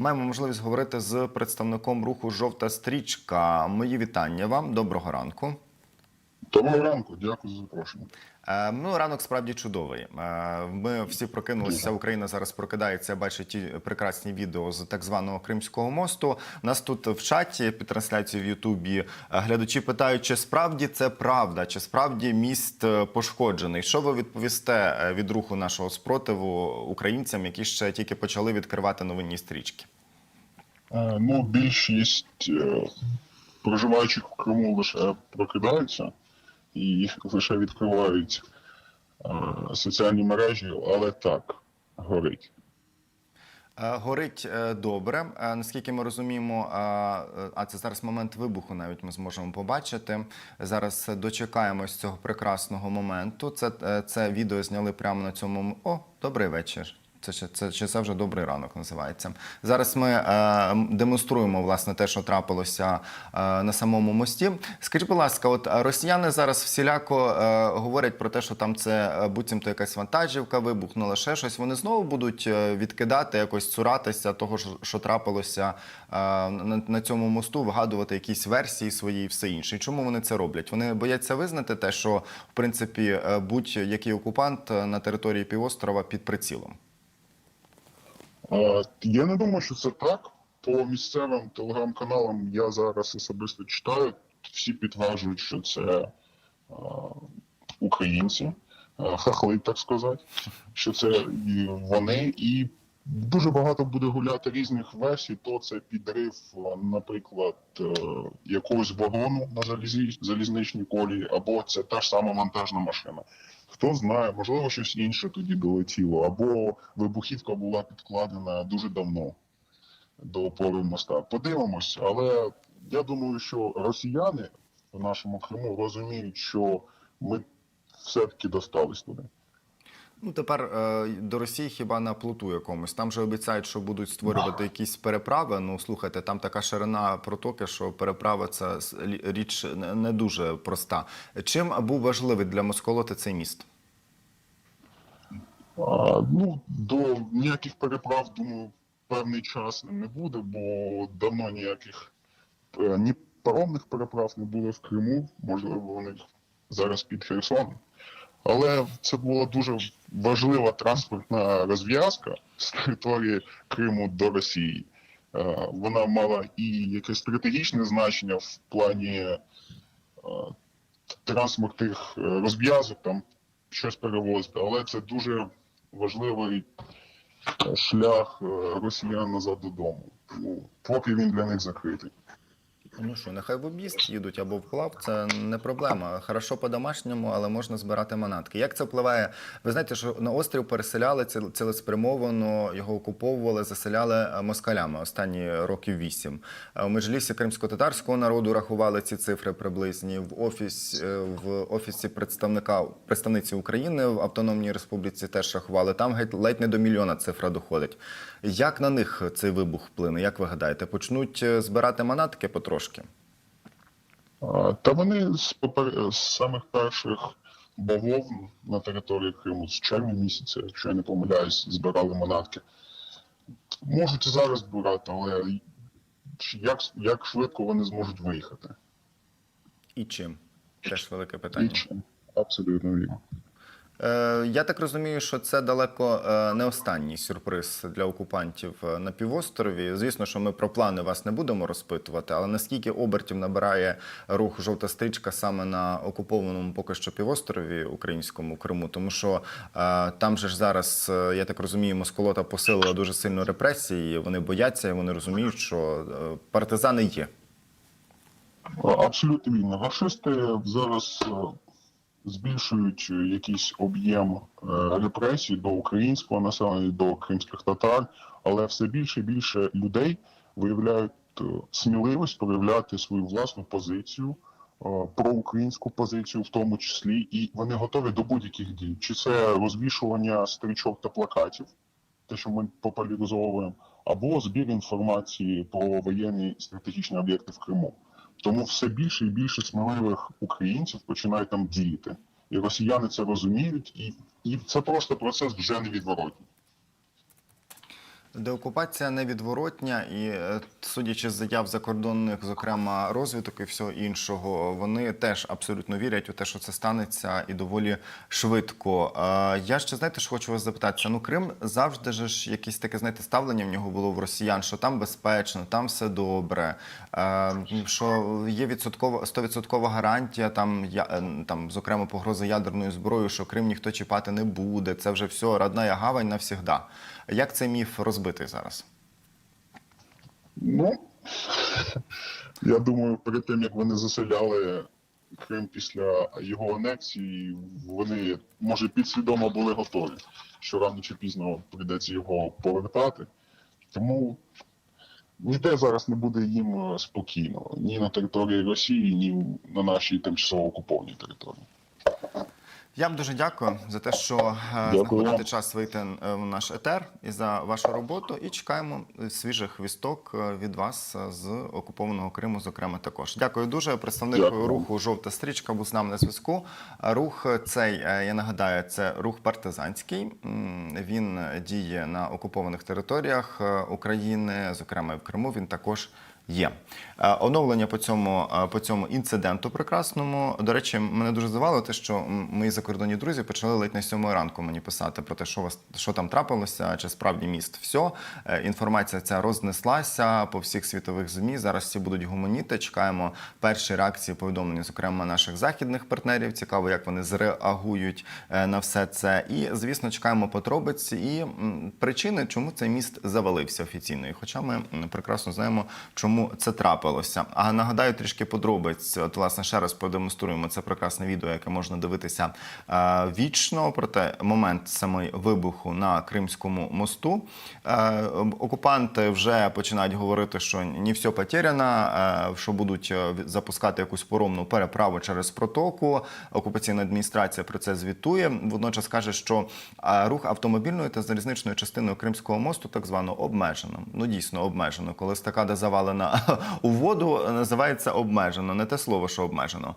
Маємо можливість говорити з представником руху Жовта стрічка. Мої вітання вам. Доброго ранку. Доброго ранку, дякую за запрошення. Е, Ну, ранок справді чудовий. Е, Ми всі прокинулися. Україна зараз прокидається, бачить ті прекрасні відео з так званого Кримського мосту. У нас тут в чаті під трансляцією в Ютубі е, глядачі питають, чи справді це правда, чи справді міст пошкоджений. Що ви відповісте від руху нашого спротиву українцям, які ще тільки почали відкривати новинні стрічки? Ну, більшість проживаючих в Криму лише прокидаються і їх лише відкривають е, соціальні мережі, але так, горить. Е, Горить е, добре. Наскільки ми розуміємо, а це зараз момент вибуху, навіть ми зможемо побачити. Зараз дочекаємось цього прекрасного моменту. Це, це відео зняли прямо на цьому. О, добрий вечір. Це, ще- це, чи це вже добрий ранок називається. Зараз ми е, демонструємо власне те, що трапилося е, на самому мості. Скажіть, будь ласка, от росіяни зараз всіляко е, говорять про те, що там це е, буцімто якась вантажівка вибухнула, ще щось. Вони знову будуть е, відкидати, якось цуратися того, що, що трапилося е, на, на цьому мосту, вигадувати якісь версії свої і все інше. І чому вони це роблять? Вони бояться визнати те, що в принципі е, будь-який окупант на території півострова під прицілом. Я не думаю, що це так. По місцевим телеграм-каналам я зараз особисто читаю. Всі підтверджують, що це українці, хахли, так сказати, що це вони, і дуже багато буде гуляти різних версій. То це підрив, наприклад, е, якогось вагону на залізі, залізничній колії, або це та ж сама монтажна машина. Хто знає, можливо, щось інше тоді долетіло, або вибухівка була підкладена дуже давно до опори моста. Подивимось, але я думаю, що росіяни в нашому Криму розуміють, що ми все-таки достались туди. Ну тепер е, до Росії хіба на плоту якомусь. Там же обіцяють, що будуть створювати якісь переправи. Ну слухайте, там така ширина протоки, що переправа це річ не- дуже проста. Чим був важливий для Москолоти цей міст? А, ну, до ніяких переправ, думаю, певний час не буде, бо давно ніяких е, ні паромних переправ не було в Криму, можливо, вони зараз під Херсоном. Але це була дуже важлива транспортна розв'язка з території Криму до Росії. Е, Вона мала і якесь стратегічне значення в плані е, транспортних е, розв'язок, там щось перевозити, але це дуже важливий шлях росіян назад додому. Ну, поки він для них закритий. Ну що, нехай в об'їзд їдуть або вплав, це не проблема. Хорошо по-домашньому, але можна збирати манатки. Як це впливає? Ви знаєте, що на острів переселяли цілеспрямовано, його окуповували, заселяли е, москалями останні років вісім. Е, У межлісі кримсько-татарського народу рахували ці цифри приблизні. В офіс е, в офісі представника представниці України в Автономній Республіці теж рахували. Там геть ледь не до мільйона цифра доходить. Як на них цей вибух вплине? Як ви гадаєте? Почнуть е, збирати манатки потрошки? А, Та вони з, попер... з самих перших бавовн на території Криму, з червня місяця, якщо я не помиляюсь, збирали манатки. Можуть і зараз збирати, але як, як швидко вони зможуть виїхати? І чим? Теж велике питання. І чим? Абсолютно вірно. Е, я так розумію, що це далеко е, не останній сюрприз для окупантів е, на півострові. Звісно, що ми про плани вас не будемо розпитувати, але наскільки обертів набирає рух жовта стрічка саме на окупованому поки що півострові українському Криму, тому що там же ж зараз, я так розумію, Москолота посилила дуже сильно репресії. Вони бояться, і вони розуміють, що партизани є. Абсолютно вірно. Рашисти зараз збільшують якийсь об'єм е, репресій до українського населення, до кримських татар, але все більше і більше людей виявляють е, сміливість проявляти свою власну позицію, е, проукраїнську позицію в тому числі, і вони готові до будь-яких дій. Чи це розвішування стрічок та плакатів, те, що ми популяризовуємо, або збір інформації про воєнні стратегічні об'єкти в Криму. Тому все більше і більше сміливих українців починають там діяти. І росіяни це розуміють, і, і це просто процес вже невідворотній. Деокупація невідворотня, і е, судячи з заяв закордонних, зокрема розвиток і всього іншого, вони теж абсолютно вірять у те, що це станеться і доволі швидко. Я ще знаєте, що хочу вас запитатися. Ну, Крим завжди ж якесь таке знаєте ставлення в нього було в росіян, що там безпечно, там все добре, що є відсоткова 100% гарантія, там я е, там, зокрема, погроза ядерною зброєю, що Крим ніхто чіпати не буде. Це вже все родна гавань навсігда. Як цей міф розбитий зараз? Ну, я думаю, перед тим як вони заселяли Крим після його анексії, вони може підсвідомо були готові, що рано чи пізно прийдеться його повертати. Тому ніде зараз не буде їм спокійно ні на території Росії, ні на нашій тимчасово окупованій території. Я вам дуже дякую за те, що е, Дякую знаходите час вийти е, в наш етер і за вашу роботу. І чекаємо е, свіжих вісток від вас з окупованого Криму, зокрема, також. Дякую дуже. Представник Дякую. руху Жовта стрічка був з нами на зв'язку. Рух цей, я нагадаю, це рух партизанський. Він діє на окупованих територіях України, зокрема і в Криму. Він також Є Е, оновлення по цьому е, по цьому інциденту прекрасному. До речі, мене дуже здивувало те, що мої закордонні друзі почали ледь на сьомої ранку мені писати про те, що вас що там трапилося, чи справді міст. Все інформація ця рознеслася по всіх світових змі. Зараз всі будуть гуманіти. Чекаємо перші реакції повідомлення, зокрема наших західних партнерів. Цікаво, як вони зреагують е, на все це. І звісно, чекаємо подробиці і причини, чому цей міст завалився офіційно. І хоча ми прекрасно знаємо, чому це трапилося. А нагадаю трішки подробиць. От, власне, ще раз продемонструємо це прекрасне відео, яке можна дивитися е, вічно. Проте момент самої вибуху на Кримському мосту. Е, окупанти вже починають говорити, що не все потеряно, е, що будуть запускати якусь поромну переправу через протоку. Окупаційна адміністрація про це звітує. Водночас каже, що рух автомобільної та залізничної частини Кримського мосту так звано обмежено. Ну дійсно обмежено. Коли стакада завалена у воду, називається обмежено. Не те слово, що обмежено.